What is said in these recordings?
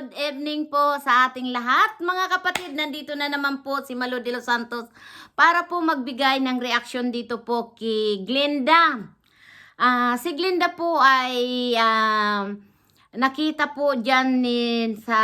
good evening po sa ating lahat. Mga kapatid, nandito na naman po si Malo de los Santos para po magbigay ng reaksyon dito po kay Glenda. Ah, si Glenda po ay ah, nakita po dyan ni, sa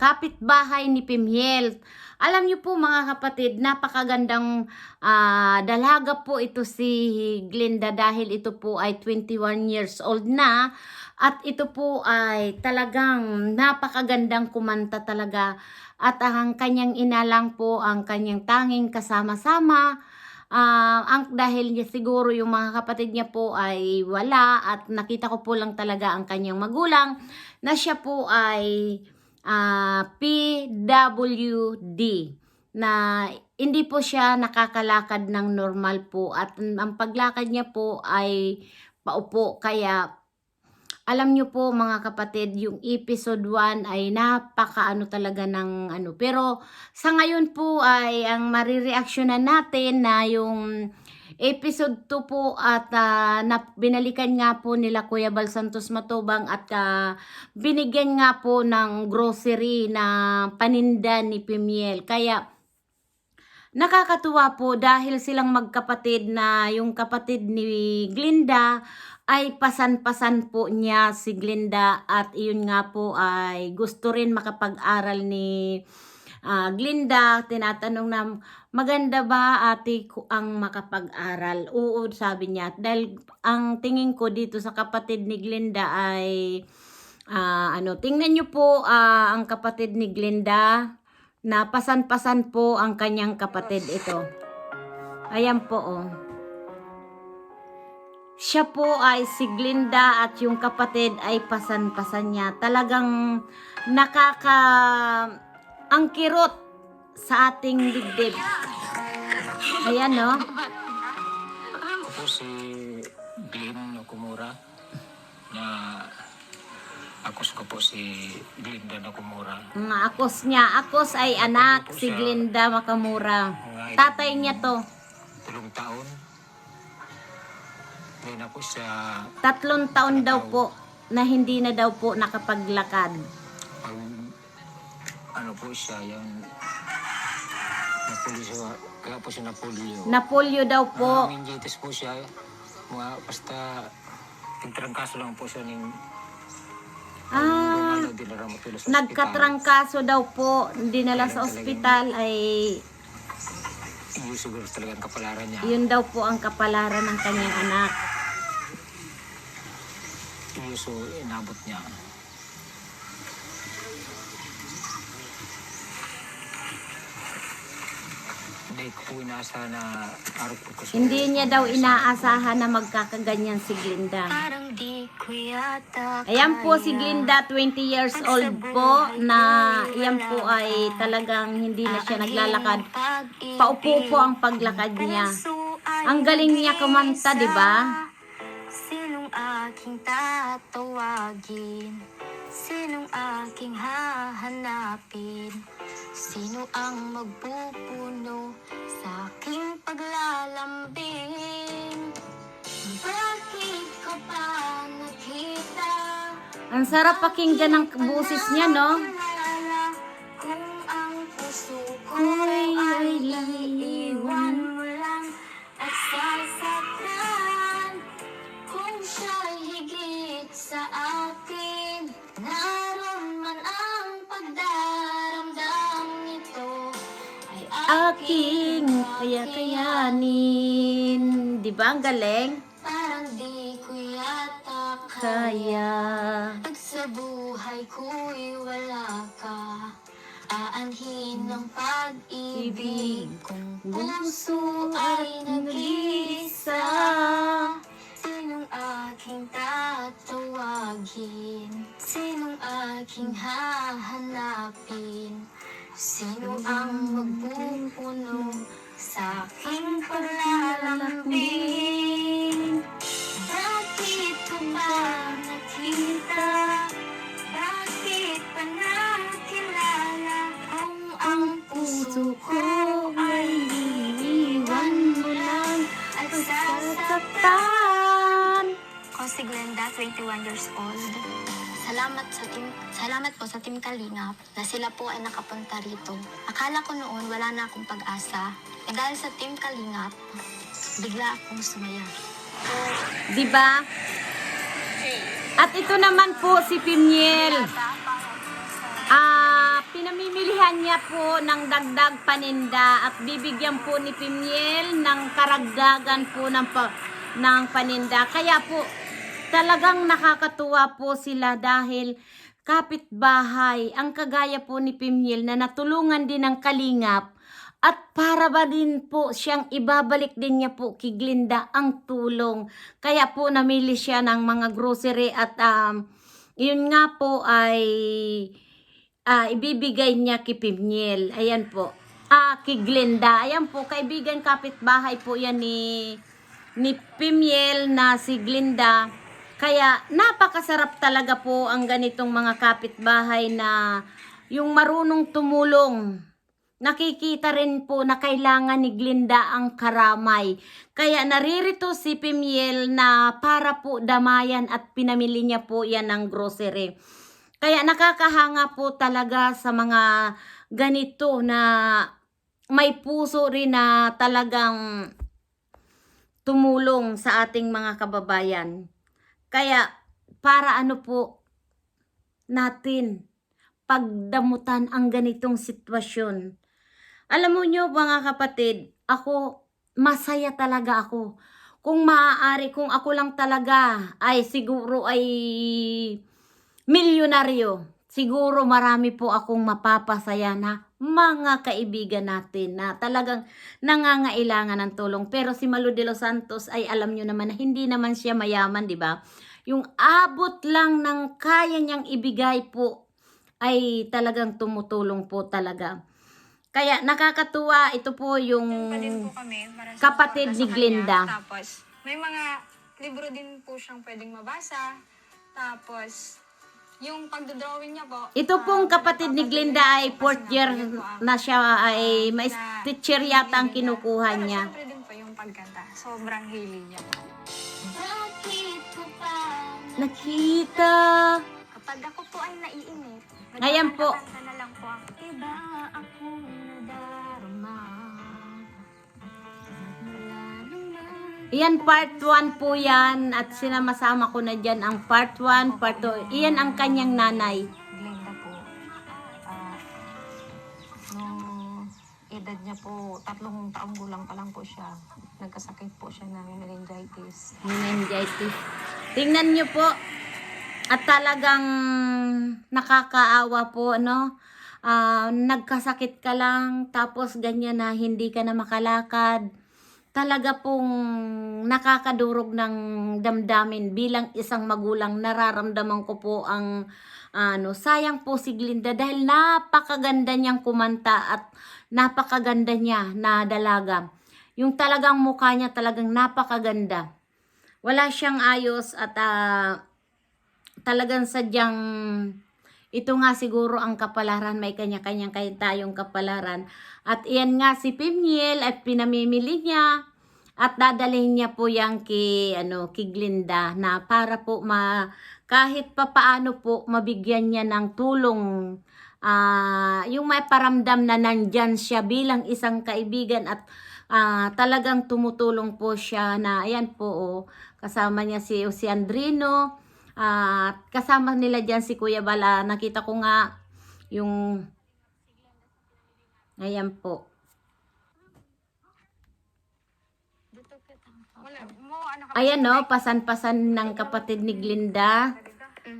kapitbahay ni Pimiel. Alam niyo po mga kapatid, napakagandang ah, dalaga po ito si Glenda dahil ito po ay 21 years old na. At ito po ay talagang napakagandang kumanta talaga. At ang kanyang ina lang po ang kanyang tanging kasama-sama. Ah, ang dahil niya siguro yung mga kapatid niya po ay wala at nakita ko po lang talaga ang kanyang magulang na siya po ay ah, PWD na hindi po siya nakakalakad ng normal po at ang paglakad niya po ay paupo kaya alam niyo po mga kapatid, yung episode 1 ay napaka ano talaga ng ano. Pero sa ngayon po ay ang marireaksyonan natin na yung episode 2 po at na, binalikan nga po nila Kuya Bal Santos Matubang at ah, binigyan nga po ng grocery na paninda ni Pimiel. Kaya Nakakatuwa po dahil silang magkapatid na yung kapatid ni Glinda ay pasan-pasan po niya si Glinda at iyon nga po ay gusto rin makapag-aral ni ah, Glinda. Tinatanong na maganda ba ate ko ang makapag-aral? Oo, sabi niya. Dahil ang tingin ko dito sa kapatid ni Glinda ay ah, ano, tingnan niyo po ah, ang kapatid ni Glinda na pasan-pasan po ang kanyang kapatid ito. Ayan po oh. Siya po ay si Glinda at yung kapatid ay pasan-pasan niya. Talagang nakaka ang kirot sa ating dibdib. Ayan no. Ako si Glenn Nakumura na akos ko po si Glinda Nakumura. Ang akos niya, akos ay anak si Glinda Makamura. Tatay niya to. Tulong taon. Ngayon ako siya Tatlong taon daw po na hindi na daw po nakapaglakad. pag ano po siya yung napulyo kaya po siya napulyo. Napolyo daw po. Ang meningitis po siya mga basta nagtrangkaso lang po siya ng Ah, ano, nagkatrangkaso daw po, dinala sa ospital ay Yun siguro talaga ang kapalaran niya. yun daw po ang kapalaran ng kanyang anak. Yun so inabot niya. Hindi ko po inasa na araw ko kasi. Hindi niya daw inaasahan na magkakaganyan si Glinda. Parang di Ayan po si. Glinda, 20 years old po, na yan po ay talagang hindi na siya naglalakad. Paupo po ang paglakad niya. Ang galing niya kumanta, di ba? Sinong aking tatawagin? Sinong aking hahanapin? Sino ang magpupuno sa aking paglalambing? Ang sarap pakinggan ng boses niya, no? Ko'y ay iiwan mo lang at sasaktan Kung siya'y higit sa akin Naroon man ang pagdaramdam nito Ay Aking kaya-kayanin. Di ba ang galing? Buhay ko'y wala ka Aanhin ng pag-ibig Kung puso ay nag-iisa Sinong aking tatawagin? Sinong aking hahanapin? Sino ang magpupuno sa aking paglalambing? Bakit ko ba nakita? 21 years old. salamat sa team, salamat po sa Team Kalingap na sila po ay nakapunta rito. Akala ko noon wala na akong pag-asa. Eh dahil sa Team Kalingap, bigla akong sumaya. Di ba? At ito naman po si Pimiel. Ah, pinamimilihan niya po ng dagdag paninda at bibigyan po ni Pimiel ng karagdagan po ng pa, ng paninda. Kaya po talagang nakakatuwa po sila dahil kapitbahay ang kagaya po ni Pimiel na natulungan din ng kalingap at para ba din po siyang ibabalik din niya po kay Glinda ang tulong. Kaya po namili siya ng mga grocery at um, yun nga po ay ah, ibibigay niya kay Pimiel. Ayan po. Ah, kay Glinda. Ayan po, kaibigan kapitbahay po yan ni, ni Pimiel na si Glinda. Kaya napakasarap talaga po ang ganitong mga kapitbahay na yung marunong tumulong nakikita rin po na kailangan ni Glinda ang karamay. Kaya naririto si Pimiel na para po damayan at pinamili niya po yan ng grocery. Kaya nakakahanga po talaga sa mga ganito na may puso rin na talagang tumulong sa ating mga kababayan. Kaya para ano po natin pagdamutan ang ganitong sitwasyon. Alam mo nyo mga kapatid, ako, masaya talaga ako. Kung maaari, kung ako lang talaga ay siguro ay milyonaryo, siguro marami po akong mapapasaya na mga kaibigan natin na talagang nangangailangan ng tulong. Pero si Malu de los Santos ay alam nyo naman na hindi naman siya mayaman, di ba? Yung abot lang ng kaya niyang ibigay po ay talagang tumutulong po talaga. Kaya nakakatuwa, ito po yung po kami kapatid ni Glinda. kanya. Tapos, may mga libro din po siyang pwedeng mabasa. Tapos, yung pagdodrawing niya po. Ito ah, pong kapatid ni Glinda ay fourth year ang, na siya ay may na teacher yata ang niya. kinukuha Pero niya. syempre din po yung pagkanta. Sobrang hilig niya po. Bakit ko pa Nakita. Kapag ako po ay naiinip, Ayan po. nagkakanta na lang po ako. Iba akong nadarama. Iyan part 1 po yan at sinamasama ko na dyan ang part 1, part 2. Iyan ang kanyang nanay. Glenda po, ah, nung edad niya po, tatlong taong gulang pa lang po siya, nagkasakit po siya ng meningitis. meningitis. Tingnan nyo po. At talagang nakakaawa po, no? Ah, nagkasakit ka lang, tapos ganyan na hindi ka na makalakad. Talaga pong nakakadurog ng damdamin bilang isang magulang. Nararamdaman ko po ang ano, sayang po si Glinda dahil napakaganda niyang kumanta at napakaganda niya na dalaga. Yung talagang mukha niya talagang napakaganda wala siyang ayos at ah, talagang sadyang ito nga siguro ang kapalaran, may kanya-kanyang kay tayong kapalaran. At iyan nga si Pimiel at pinamimili niya at dadalhin niya po yang kay, ano, kay Glinda na para po ma, kahit pa paano po mabigyan niya ng tulong. Ah yung may paramdam na nandyan siya bilang isang kaibigan at ah, talagang tumutulong po siya na ayan po oh, kasama niya si si Andrino. At kasama nila diyan si Kuya Bala. Nakita ko nga yung ayan po Wala, mo, ano ka ayan no pasan-pasan ng kapatid ni Glinda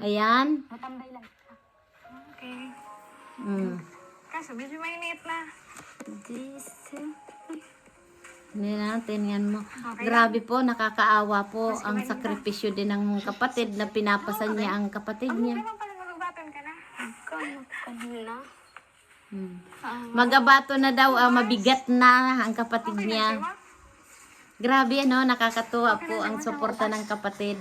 ayan matambay lang. Okay. mm. Kaso, medyo mainit na. This, Hindi natin yan mo. Grabe po, nakakaawa po ang sakripisyo din ng kapatid na pinapasan niya ang kapatid Ano niya. naman pala malubaton ka na? kano kanina. Hmm. Magabato na daw, ah, mabigat na ang kapatid niya. Grabe ano, nakakatuwa po ang suporta ng kapatid.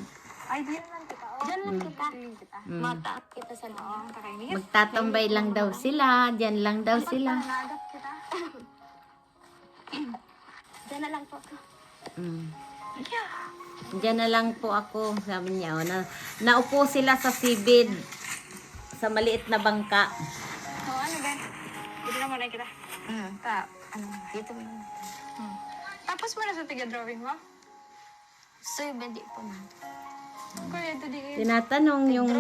Ay, di naman kita. Oh, Diyan lang kita. kita. Mataat kita sa loob. Magtatambay lang daw sila, diyan lang daw sila. Diyan na lang po ako. Mm. Diyan na lang po ako, sabi niya. Oh, na, naupo sila sa sibid. sa maliit na bangka. Oh, ano ba? Dito na muna kita. Mm. Ta, ano? Dito mo. Tapos mo na sa tiga-drawing mo? So, yung hindi po na. Kuya, ito di Tinatanong yung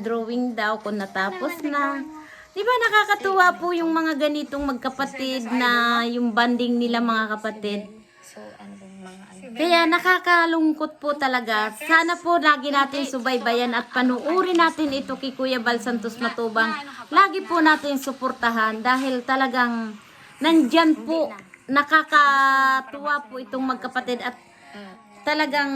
drawing daw kung natapos na. Di ba nakakatuwa po yung mga ganitong magkapatid na yung banding nila mga kapatid. So, ano yung mga ano. Kaya nakakalungkot po talaga. Sana po lagi natin subaybayan at panuuri natin ito kay Kuya Bal Santos Matubang. Lagi po natin suportahan dahil talagang nandyan po nakakatuwa po itong magkapatid at talagang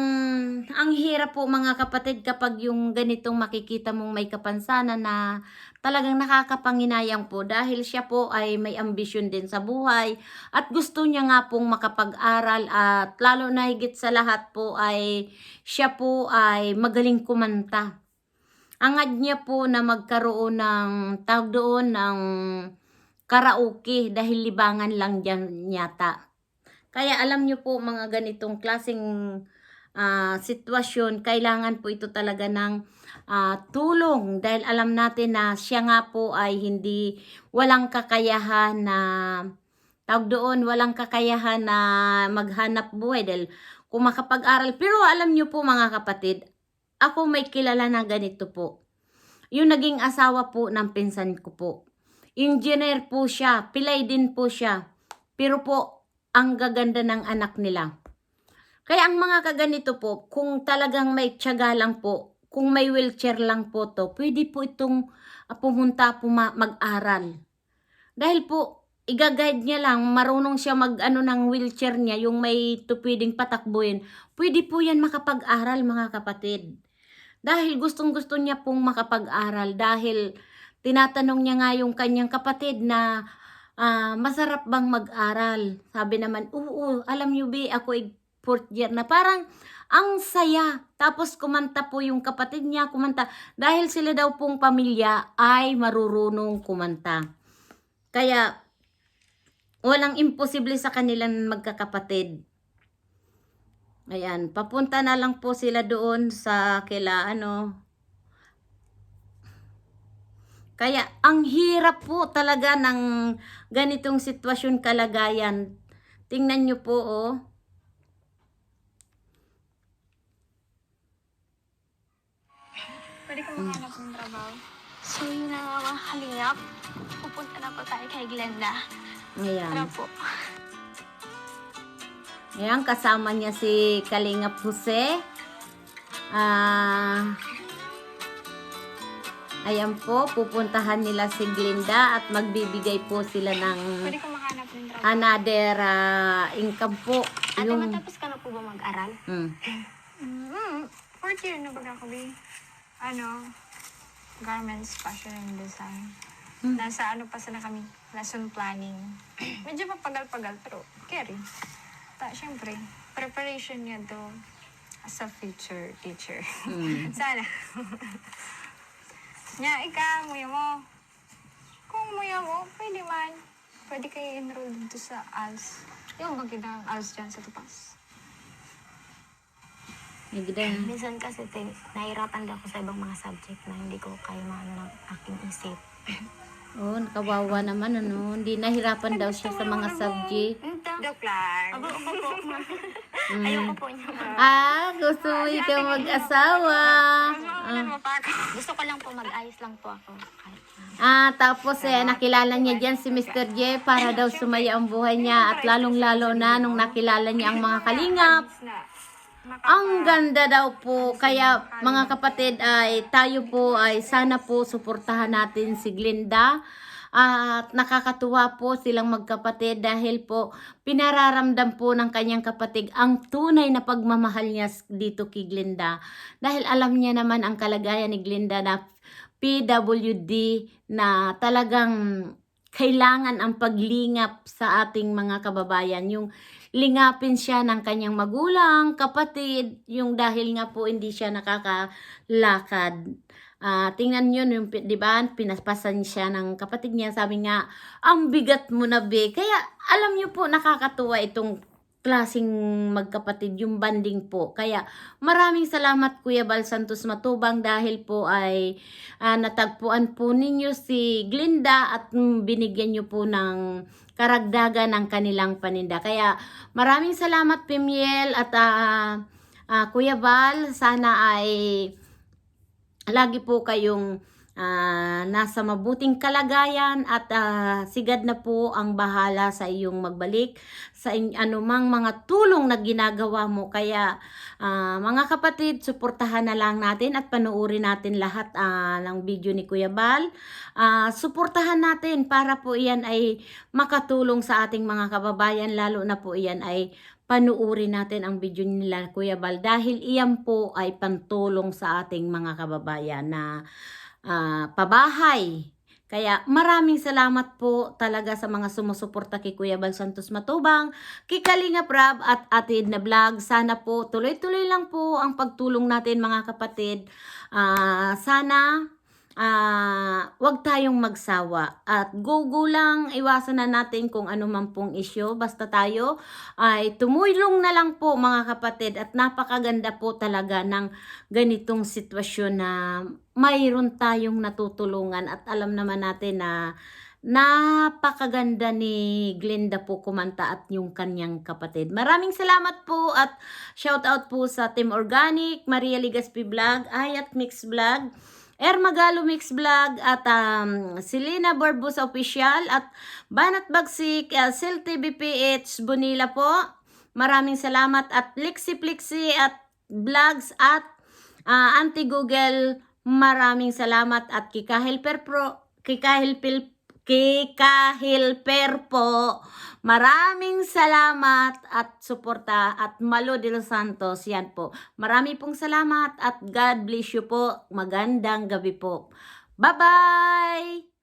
ang hirap po mga kapatid kapag yung ganitong makikita mong may kapansanan na talagang nakakapanginayang po dahil siya po ay may ambisyon din sa buhay at gusto niya nga pong makapag-aral at lalo na higit sa lahat po ay siya po ay magaling kumanta. Angad niya po na magkaroon ng tawag doon ng karaoke dahil libangan lang dyan yata. Kaya alam niyo po mga ganitong klaseng ah, sitwasyon, kailangan po ito talaga ng ah, tulong dahil alam natin na siya nga po ay hindi walang kakayahan na tawag doon, walang kakayahan na maghanap buhay dahil kung makapag-aral. Pero alam niyo po mga kapatid, ako may kilala na ganito po. Yung naging asawa po ng pinsan ko po. Engineer po siya, pilay din po siya. Pero po, ang gaganda ng anak nila. Kaya ang mga kaganito po, kung talagang may tiyaga lang po, kung may wheelchair lang po to, pwede po itong ah, pumunta po ma- mag-aral. Dahil po, igaguide niya lang, marunong siya mag ano ng wheelchair niya, yung may tupiding patakbuhin, pwede po yan makapag-aral mga kapatid. Dahil gustong gusto niya pong makapag-aral dahil tinatanong niya nga yung kanyang kapatid na ah, masarap bang mag-aral? Sabi naman, oo, alam niyo ba, ako ay fourth year na parang ang saya. Tapos kumanta po yung kapatid niya, kumanta. Dahil sila daw pong pamilya ay marurunong kumanta. Kaya, walang imposible sa kanilang magkakapatid. Ayan, papunta na lang po sila doon sa kila ano. Kaya ang hirap po talaga ng ganitong sitwasyon kalagayan. Tingnan nyo po oh. Pwede ka makahanap ng trabaho. So, yun na nga mga kalingap. Pupunta na po tayo kay Glenda. Ayan. Tara po. Ayan, kasama niya si Kalingap Jose. Ah... ayan po, pupuntahan nila si Glinda at magbibigay po sila ng Pwede ka makahanap ng trabaho. another ah, income po. Ate, Yung, matapos ka na po ba mag-aral? mm, Mm, fourth year na baga ko, Bi. Ano, garments, fashion and design. Nasa ano pa sana kami, lesson planning. Medyo mapagal-pagal, pero carry. Ta, syempre, preparation niya do as a future teacher. mm. Sana. Nya, ika, muya mo. Kung muya mo, pwede man. Pwede kayo enroll dito sa ALS. Yung bagay ng ALS dyan sa Tupas. Nagda- Minsan kasi te, nahirapan din ako sa ibang mga subject na hindi ko kaya maano ng aking isip. Oh, kawawa naman ano. Hindi nahirapan daw siya sa mga subject. Joke lang. Abo. Ayoko po niya. Ah, gusto mo ikaw mag-asawa. Ano pa ako? Gusto ko lang po mag-ayos lang po ako. Kahit na. Ah, tapos eh, nakilala niya dyan si Mr. J para daw sumaya ang buhay niya at lalong-lalo na nung nakilala niya ang mga kalingap. Ang ganda daw po. Kaya mga kapatid ay tayo po ay sana po suportahan natin si Glinda. At nakakatuwa po silang magkapatid dahil po pinararamdam po ng kanyang kapatid ang tunay na pagmamahal niya dito kay Glinda. Dahil alam niya naman ang kalagayan ni Glinda na PWD na talagang kailangan ang paglingap sa ating mga kababayan. Yung lingapin siya ng kanyang magulang, kapatid, yung dahil nga po hindi siya nakakalakad. Ah, tingnan nyo, yung, di ba, pinaspasan siya ng kapatid niya, sabi nga, ang bigat mo na be. Kaya, alam nyo po, nakakatuwa itong klasing magkapatid yung banding po. Kaya maraming salamat Kuya Bal Santos Matubang dahil po ay ah, natagpuan po ninyo si Glinda at mm, binigyan nyo po ng karagdagan ng kanilang paninda. Kaya maraming salamat Pimiel at ah, ah, Kuya Bal. Sana ay lagi po kayong ah, nasa mabuting kalagayan at ah, sigad na po ang bahala sa iyong magbalik sa anumang mga tulong na ginagawa mo. Kaya ah, mga kapatid, suportahan na lang natin at panuorin natin lahat ah, ng video ni Kuya Bal. Ah, suportahan natin para po iyan ay makatulong sa ating mga kababayan lalo na po iyan ay panuorin natin ang video nila Kuya Bal dahil iyan po ay pantulong sa ating mga kababayan na ah, pabahay. Kaya maraming salamat po talaga sa mga sumusuporta kay Kuya Bal Santos Matubang, kay Kalinga Prab at Atid na Vlog. Sana po tuloy-tuloy lang po ang pagtulong natin mga kapatid. Ah, sana ah wag tayong magsawa. At go-go lang iwasan na natin kung ano man pong isyo basta tayo ay tumulong na lang po mga kapatid. At napakaganda po talaga ng ganitong sitwasyon na mayroon tayong natutulungan. At alam naman natin na napakaganda ni Glenda po kumanta at yung kanyang kapatid. Maraming salamat po at shout out po sa Team Organic, Maria Ligaspi Vlog, Ayat Mix Vlog, Ermagalo Mix Vlog at um, Selena Barbus Official at Banat Bagsik, uh, Sil TVPH Bonilla po. Maraming salamat at Lixi Plixi at Vlogs at ah, Auntie Google. Maraming salamat at Kikahil Perpro, Kikahil Pil Kika Hilper po. Maraming salamat at suporta at Malo de los Santos. Yan po. Marami pong salamat at God bless you po. Magandang gabi po. Bye-bye!